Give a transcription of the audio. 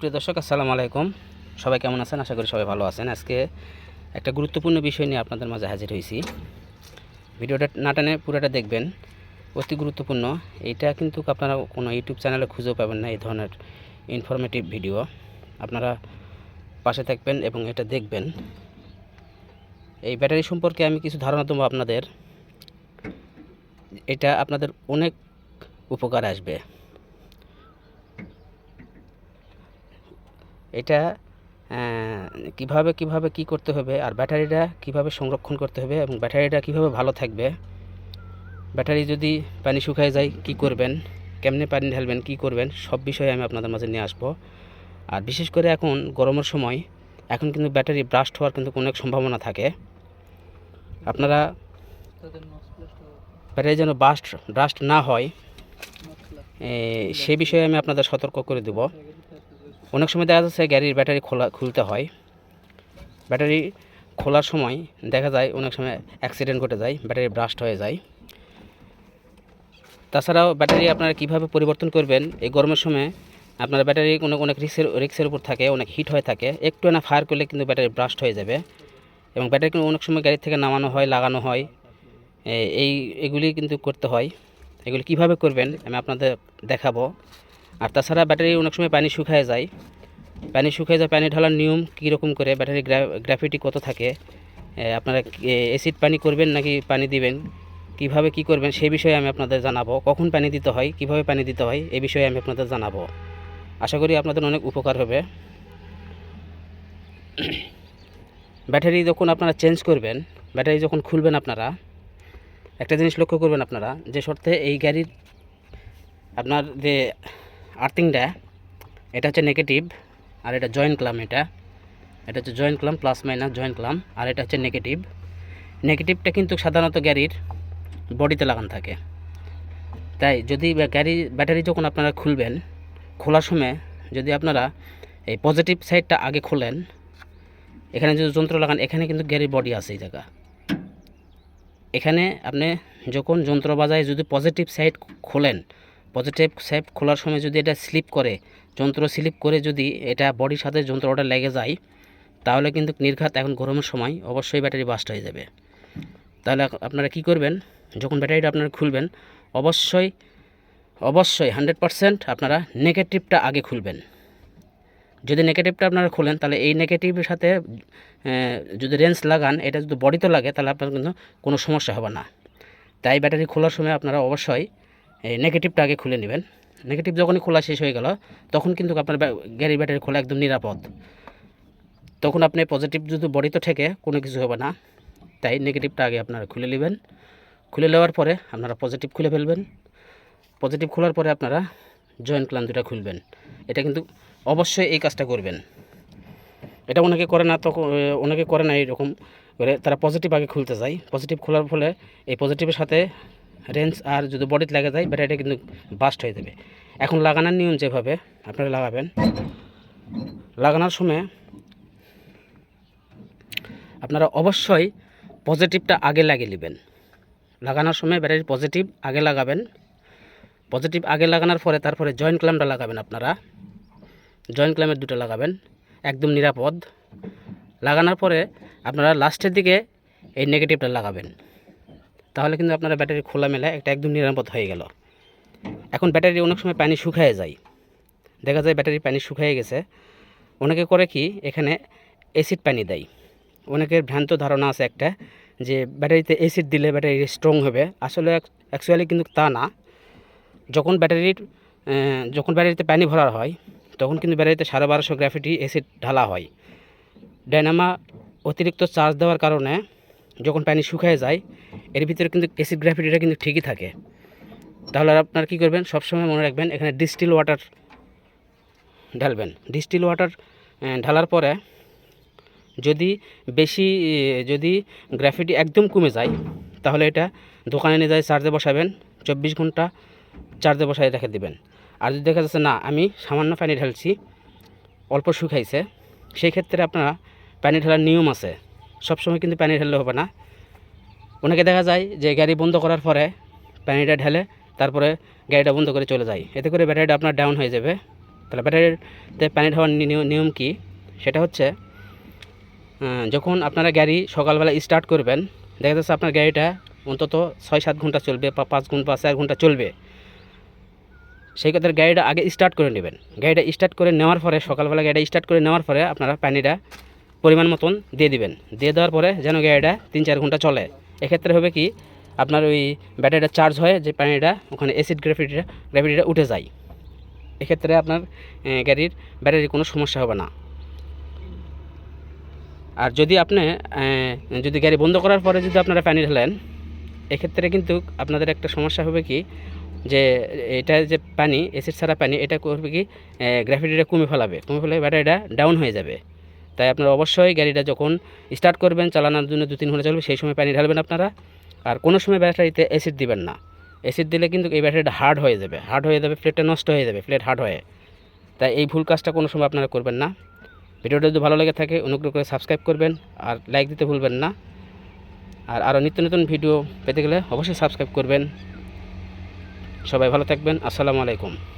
প্রিয় দর্শক, আসসালামু আলাইকুম। সবাই কেমন আছেন? আশা করি সবাই ভালো আছেন। আজকে একটা গুরুত্বপূর্ণ বিষয় নিয়ে আপনাদের মাঝে হাজির হয়েছি। ভিডিওটা না টানে পুরোটা দেখবেন। অতি গুরুত্বপূর্ণ। এইটা কিন্তু আপনারা কোনো ইউটিউব চ্যানেলে খুঁজেও পাবেন না এই ধরনের ইনফরমেটিভ ভিডিও আপনারা পাশে থাকবেন এবং এটা দেখবেন। এই ব্যাটারি সম্পর্কে আমি কিছু ধারণা দেবো আপনাদের। এটা আপনাদের অনেক উপকার আসবে। এটা কীভাবে কীভাবে কি করতে হবে আর ব্যাটারিটা কীভাবে সংরক্ষণ করতে হবে এবং ব্যাটারিটা কীভাবে ভালো থাকবে? ব্যাটারি যদি পানি শুকায় যায়, কি করবেন? কেমনে পানি ঢালবেন, কি করবেন? সব বিষয়ে আমি আপনাদের মাঝে নিয়ে আসব। আর বিশেষ করে এখন গরমের সময়, এখন কিন্তু ব্যাটারি ব্রাস্ট হওয়ার কিন্তু অনেক সম্ভাবনা থাকে। আপনারা ব্যাটারি যেন বাস্ট ব্রাস্ট না হয় সে বিষয়ে আমি আপনাদের সতর্ক করে দেবো। অনেক সময় দেখা যাচ্ছে গাড়ির ব্যাটারি খোলা, খুলতে হয়। ব্যাটারি খোলার সময় দেখা যায় অনেক সময় অ্যাক্সিডেন্ট ঘটে যায়, ব্যাটারি ব্রাস্ট হয়ে যায়। তাছাড়াও ব্যাটারি আপনারা কীভাবে পরিবর্তন করবেন? এই গরমের সময় আপনার ব্যাটারি কোনো, অনেক রিক্সের রিক্সের উপর থাকে, অনেক হিট হয়ে থাকে। একটু না ফায়ার করলে কিন্তু ব্যাটারি ব্রাস্ট হয়ে যাবে। এবং ব্যাটারি কিন্তু অনেক সময় গাড়ি থেকে নামানো হয়, লাগানো হয়। এই, এগুলি কিন্তু করতে হয়। এগুলি কীভাবে করবেন? আমি আপনাদের দেখাবো। আর তাছাড়া ব্যাটারি অনেক সময় পানি শুকায় যায়। পানি শুকিয়ে যায় পানি ঢালার নিয়ম কীরকম করে? ব্যাটারি গ্রাফিটি কত থাকে? এ, আপনারা অ্যাসিড পানি করবেন নাকি পানি দিবেন? কীভাবে কি করবেন সেই বিষয়ে আমি আপনাদের জানাব। কখন পানি দিতে হয়? কীভাবে পানি দিতে হয়? এই বিষয়ে আমি আপনাদের জানাব। আশা করি আপনাদের অনেক উপকার হবে। ব্যাটারি যখন আপনারা চেঞ্জ করবেন ব্যাটারি যখন খুলবেন আপনারা একটা জিনিস লক্ষ্য করবেন আপনারা যে শর্তে এই গাড়ির আপনার যে আর্থিংটা, এটা হচ্ছে নেগেটিভ আর এটা জয়েন্ট ক্লাম এটা। এটা হচ্ছে জয়েন্ট ক্লাম প্লাস মাইনাস জয়েন্ট ক্লাম আর এটা হচ্ছে নেগেটিভ নেগেটিভটা কিন্তু সাধারণত গাড়ির বডিতে লাগানো থাকে। তাই যদি গাড়ি ব্যাটারি যখন আপনারা খুলবেন, খোলার সময় যদি আপনারা এই পজিটিভ সাইডটা আগে খোলেন, এখানে যদি যন্ত্র লাগান, এখানে কিন্তু গাড়ির বডি আছে এই জায়গা। এখানে আপনি যখন যন্ত্র বাজায় যদি পজিটিভ সাইড খোলেন পজিটিভ সাইড খোলার সময় যদি এটা স্লিপ করে, যন্ত্র স্লিপ করে যদি এটা বডির সাথে যন্ত্রটা লেগে যায়, তাহলে কিন্তু নির্ঘাত এখন গরমের সময় অবশ্যই ব্যাটারি বাস্ট হয়ে যাবে। তাহলে আপনারা কি করবেন? যখন ব্যাটারিটা আপনারা খুলবেন, অবশ্যই অবশ্যই হান্ড্রেড পারসেন্ট আপনারা নেগেটিভটা আগে খুলবেন। যদি নেগেটিভটা আপনারা খোলেন, তাহলে এই নেগেটিভের সাথে যদি রেঞ্জ লাগান, এটা যদি বডিতে লাগে, তাহলে আপনার কিন্তু কোনো সমস্যা হবে না। তাই ব্যাটারি খোলার সময় আপনারা অবশ্যই নেগেটিভটা আগে খুলে নেবেন। নেগেটিভ যখনই খোলা শেষ হয়ে গেল, তখন কিন্তু আপনার গাড়ির ব্যাটারি খোলা একদম নিরাপদ। তখন আপনি পজিটিভ যদি বডি তো ঠেকে, কোনো কিছু হবে না। তাই নেগেটিভটা আগে আপনারা খুলে নেবেন। খুলে নেওয়ার পরে আপনারা পজিটিভ খুলে ফেলবেন। পজিটিভ খোলার পরে আপনারা জয়েন্ট ক্লান দুটা খুলবেন। এটা কিন্তু অবশ্যই এই কাজটা করবেন। এটা অনেকে করে না, তখন অনেকে করে না এরকম করে তারা পজিটিভ আগে খুলতে যায়। পজিটিভ খোলার ফলে এই পজিটিভের সাথে রেঞ্জ আর যদি বডিতে লেগে যায় ব্যাটারিটা কিন্তু বাস্ট হয়ে যাবে। এখন লাগানোর নিয়ম যেভাবে, আপনারা লাগাবেন। লাগানোর সময় আপনারা অবশ্যই পজিটিভটা আগে লাগিয়ে নেবেন। লাগানোর সময় ব্যাটারি পজিটিভ আগে লাগাবেন। পজিটিভ আগে লাগানোর পরে তারপরে জয়েন্ট ক্ল্যাম্পটা লাগাবেন আপনারা। জয়েন্ট ক্ল্যাম্পের দুটো লাগাবেন, একদম নিরাপদ। লাগানোর পরে আপনারা লাস্টের দিকে এই নেগেটিভটা লাগাবেন। তাহলে কিন্তু আপনারা ব্যাটারি খোলা মেলা একটা একদম নিরাপদ হয়ে গেল। এখন ব্যাটারি অনেক সময় পানি শুকায় যায়। দেখা যায় ব্যাটারি পানি শুকিয়ে গেছে। অনেকে করে কি, এখানে অ্যাসিড পানি দেয়। অনেকের ভ্রান্ত ধারণা আছে একটা যে ব্যাটারিতে অ্যাসিড দিলে ব্যাটারি স্ট্রং হবে। আসলে অ্যাকচুয়ালি কিন্তু তা না। যখন ব্যাটারির যখন ব্যাটারিতে পানি ভরা হয়, তখন কিন্তু ব্যাটারিতে সাড়ে বারোশো গ্রাফিটি অ্যাসিড ঢালা হয়। ডায়নামা অতিরিক্ত চার্জ দেওয়ার কারণে যখন পানি শুকিয়ে যায়, এর ভিতরে কিন্তু অ্যাসিড গ্রাফিটিটা কিন্তু ঠিকই থাকে। তাহলে আপনারা কী করবেন? সবসময় মনে রাখবেন, এখানে ডিস্টিল ওয়াটার ঢালবেন। ডিস্টিল ওয়াটার ঢালার পরে যদি বেশি যদি গ্রাফিটি একদম কমে যায়, তাহলে এটা দোকানে নিয়ে যায় চার্জে বসাবেন, চব্বিশ ঘণ্টা চার্জে বসায় রেখে দেবেন। আর যদি দেখা যাচ্ছে না, আমি সামান্য পানি ঢালছি, অল্প শুকাইছে, সেই ক্ষেত্রে আপনারা পানি ঢালার নিয়ম আছে। সবসময় কিন্তু পানি ঢাললে হবে না। অনেকে দেখা যায় যে গাড়ি বন্ধ করার পরে পানিটা ঢেলে তারপরে গাড়িটা বন্ধ করে চলে যায়। এতে করে ব্যাটারিটা আপনার ডাউন হয়ে যাবে। তাহলে ব্যাটারিতে পানি ঢালার নি- নিয়ম কি? সেটা হচ্ছে যখন আপনারা গাড়ি সকালবেলা স্টার্ট করবেন, দেখা যাচ্ছে আপনার গাড়িটা অন্তত ছয় সাত ঘণ্টা চলবে বা পাঁচ ঘণ্টা বা চার ঘণ্টা চলবে। সেই ক্ষেত্রে গাড়িটা আগে স্টার্ট করে নেবেন। গাড়িটা স্টার্ট করে নেওয়ার পরে, সকালবেলা গাড়িটা স্টার্ট করে নেওয়ার পরে আপনারা পানিটা পরিমাণ মতন দিয়ে দিবেন। দিয়ে দেওয়ার পরে যেন গাড়িটা তিন চার ঘণ্টা চলে। এক্ষেত্রে হবে কি, আপনার ওই ব্যাটারিটা চার্জ হয়, যে পানিটা, ওখানে অ্যাসিড গ্রাফিটিটা গ্রাফিটিটা উঠে যায়। এক্ষেত্রে আপনার গাড়ির ব্যাটারির কোনো সমস্যা হবে না। আর যদি আপনি যদি গাড়ি বন্ধ করার পরে যদি আপনারা পানি ঢালেন, এক্ষেত্রে কিন্তু আপনাদের একটা সমস্যা হবে কি, যে এটা যে পানি অ্যাসিড ছাড়া পানি, এটা করবে কি গ্রাফিটিটা কমে ফেলাবে। কমে ফেলে ব্যাটারিটা ডাউন হয়ে যাবে। তাই আপনারা অবশ্যই গাড়িটা যখন স্টার্ট করবেন, চালানোর জন্য দু তিন ঘণ্টা চলবে, সেই সময় পানি ঢালবেন আপনারা। আর কোনো সময় ব্যাটারিতে অ্যাসিড দিবেন না। অ্যাসিড দিলে কিন্তু এই ব্যাটারিটা হার্ড হয়ে যাবে। হার্ড হয়ে যাবে প্লেটটা নষ্ট হয়ে যাবে প্লেট হার্ড হয়ে। তাই এই ভুল কাজটা কোনো সময় আপনারা করবেন না। ভিডিওটা যদি ভালো লেগে থাকে, অনুগ্রহ করে সাবস্ক্রাইব করবেন আর লাইক দিতে ভুলবেন না। আর আরও নিত্য নতুন ভিডিও পেতে গেলে অবশ্যই সাবস্ক্রাইব করবেন। সবাই ভালো থাকবেন। আসসালামু আলাইকুম।